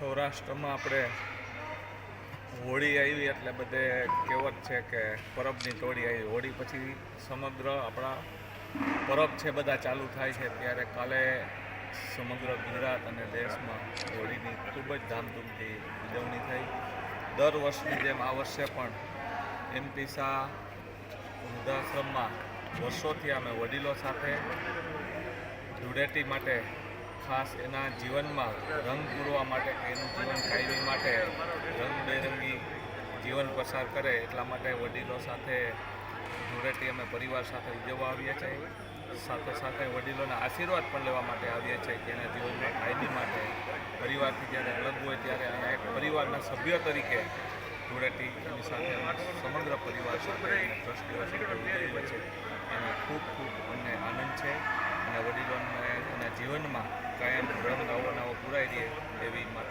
સૌરાષ્ટ્રમાં આપણે હોળી આવી એટલે બધે કહેવત છે કે પરબની ટોળી આવી. હોળી પછી સમગ્ર આપણા પરબ છે બધા ચાલુ થાય છે. ત્યારે કાલે સમગ્ર ગુજરાત અને દેશમાં હોળીની ખૂબ જ ધામધૂમથી ઉજવણી થઈ. દર વર્ષની જેમ આ વર્ષે પણ એમપી શાહ વૃદ્ધાશ્રમમાં વર્ષોથી અમે વડીલો સાથે ધૂળેટી માટે ખાસ એના જીવનમાં રંગ પૂરવા માટે એનું જીવન કાયમી માટે રંગબેરંગી જીવન પસાર કરે એટલા માટે વડીલો સાથે, ધૂળેટી અમે પરિવાર સાથે ઉજવવા આવીએ છીએ. સાથે સાથે વડીલોના આશીર્વાદ પણ લેવા માટે આવીએ છીએ કે એના જીવનમાં કાયમી માટે પરિવારથી જ્યારે અલગ હોય ત્યારે અહીંયા એક પરિવારના સભ્ય તરીકે ધૂળેટી એની સાથે સમગ્ર પરિવાર સાથે અને ટ્રસ્ટીઓ છે. અને ખૂબ ખૂબ અમને આનંદ છે અને વડીલોને એના જીવનમાં કાયમ રંગ નવો નવો પૂરાઈ રહે એવી માતા